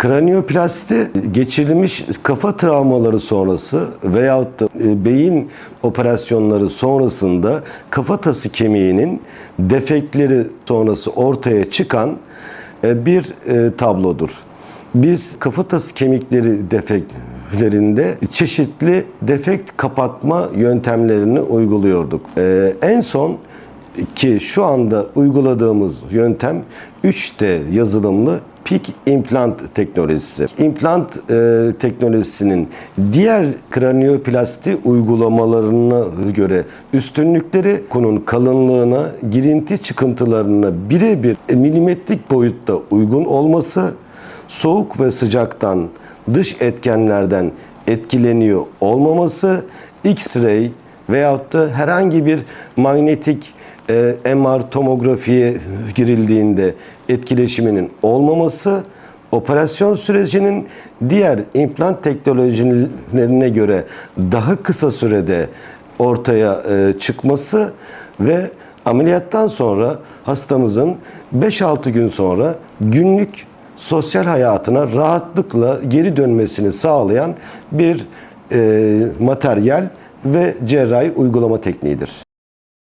Kranioplasti geçirilmiş kafa travmaları sonrası veyahut da e, beyin operasyonları sonrasında kafatası kemiğinin defektleri sonrası ortaya çıkan e, bir e, tablodur. Biz kafatası kemikleri defektlerinde çeşitli defekt kapatma yöntemlerini uyguluyorduk. En son ki şu anda uyguladığımız yöntem 3D yazılımlı PIK implant teknolojisi. İmplant e, teknolojisinin diğer kranioplasti uygulamalarına göre üstünlükleri konun kalınlığına, girinti çıkıntılarına birebir e, milimetrik boyutta uygun olması, soğuk ve sıcaktan, dış etkenlerden etkileniyor olmaması, X-ray veyahut da herhangi bir manyetik e, MR tomografiye girildiğinde etkileşiminin olmaması, operasyon sürecinin diğer implant teknolojilerine göre daha kısa sürede ortaya e, çıkması ve ameliyattan sonra hastamızın 5-6 gün sonra günlük sosyal hayatına rahatlıkla geri dönmesini sağlayan bir e, materyal ve cerrahi uygulama tekniğidir.